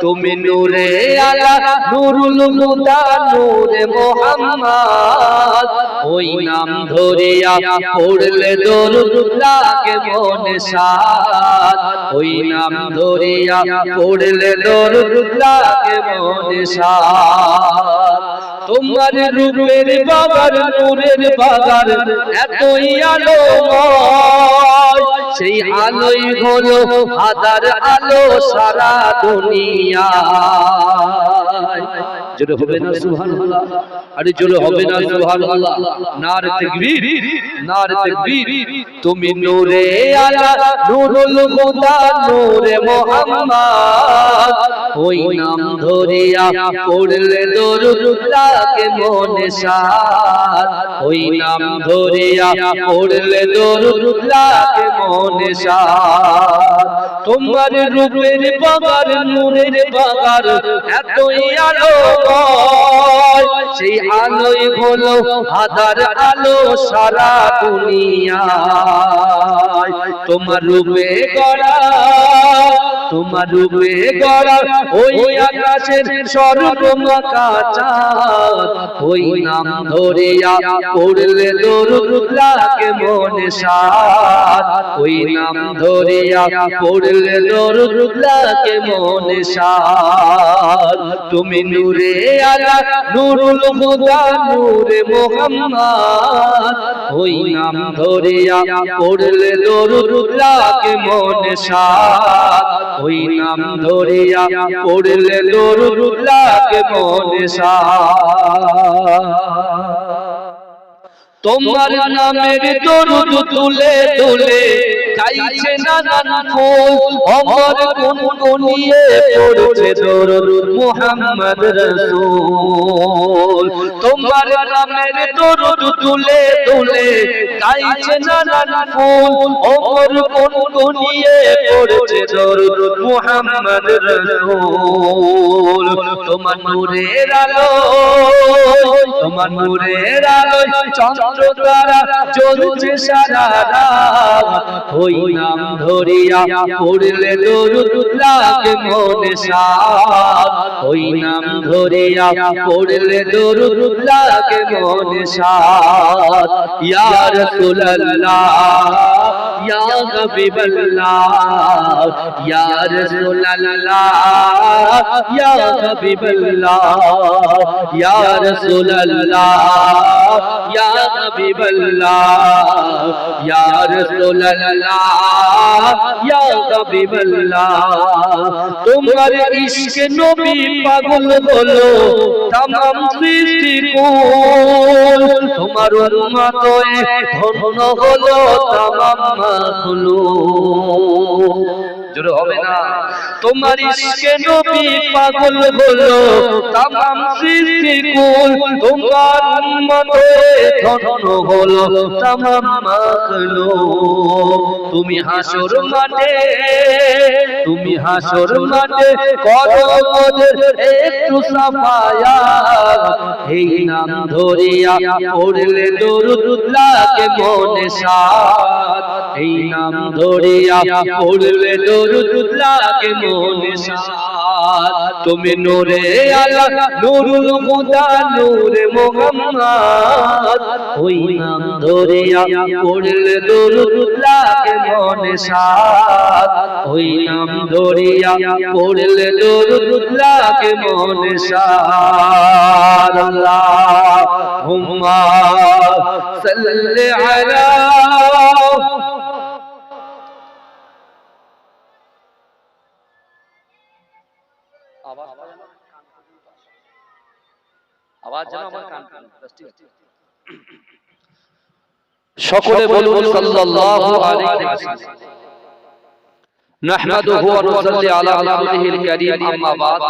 তুমি নূরে আলা, নুরুল হুদা, নূরে মোহাম্মদ। ওই নাম ধরিয়া পড়লে দরুদ মনে সার। ওই নাম ধরিয়া পড়লে দরুদ মনে সার। তোমার রূপের বাগার নূরের বাগার এতই আলো সেই আলোই হলো আদার আলো সারা দুনিয়া। জোরে হবে না সুবহানাল্লাহ। আরে জোরে হবে না সুবহানাল্লাহ। নার তাকবীর। নার তাকবীর। তুমি নূরে আলা নূরুল হুদা নূরে মুহাম্মদ। ওই নাম ধরিয়া পড়লে দরুদ লাগে মনে সার ওই নাম ধরিয়া পড়লে দরুদ লাগে মনে সার তোমার রূপের বাবার নূরের বাবার এতই আলো সেই আলোই হলো আধার আলো সারা দুনিয়া তোমার রূপে গড়া তোমার রূপে গড়া ওই আকাশের স্বর্গমাকা চাঁদ ওই নাম ধরিয়া পড়লে দরুদ লাগে মনে সাত ওই নাম ধরিয়া পড়লে দরুদ লাগে মনে সাত তুমি নূরে আলা, নুরুল হুদা, নূরে মোহাম্মদ। ওই নাম ধরিয়া পড়লে দরুদ লাগে মনে সাত ওই নাম ধরিয়া পড়লে দরুদ লাগে মনে সাত তোমার নামের দরুদ তুলে তুলে গাইছে নানান ফুল অমর গুন গুনিয়ে পড়ছে দরুদ মুহাম্মদ রাসূল। তোমার নামের দরুদ তুলে তুলে গাইছে নানান ফুল অমর গুন গুনিয়ে পড়ছে দরুদ মুহাম্মদ রাসূল। তোমার নূরের আলো তোমার নূরের আলো চন্দ্র দ্বারা জ্বলছে সারা রাত। ওই নাম ধরিয়া পড়লে দরুদ লাগে মনে সাত ওই নাম ধরিয়া পড়লে দরুদ লাগে মনে সাত ইয়া রাসূলুল্লাহ। حبیب اللہ، یا رسول اللہ، یا حبیب اللہ، یا رسول اللہ، یا حبیب اللہ، یا رسول اللہ، یا حبیب اللہ۔ تمہارے عشق نبی پاگل بلو تمام سیسی کو۔ তোমার উন্মতয়ে ধন্য হলো তামাম মাখলুক জোরে হবে না। তোমার ইশকে নবী পাগল হলো তামাম সৃষ্টি কুল তোমার উম্মত ধন্য হলো। তুমি হাসর মাঠে তুমি হাসর মাঠে একটু সাফায়া এই নাম ধরিয়া পড়লে দরুদ মনে সাথ এই নাম ধরিয়া পড়লে লাগে মনে তুমি নূরে আলা, নুরুল হুদা, নূরে মুহাম্মদ। ওই নাম ধরিয়া পড়লে দরুদ লাগে মনে সাত ওই নাম ধরিয়া পড়লে দরুদ লাগে মনে সাত আল্লাহুম্মা সাল্লি আলা আওয়াজ যেন আমার কান সকলে বলুন সাল্লাল্লাহু আলাইহি ওয়াসাল্লাম نحمده ونصلي على رسوله الكريم أما بعد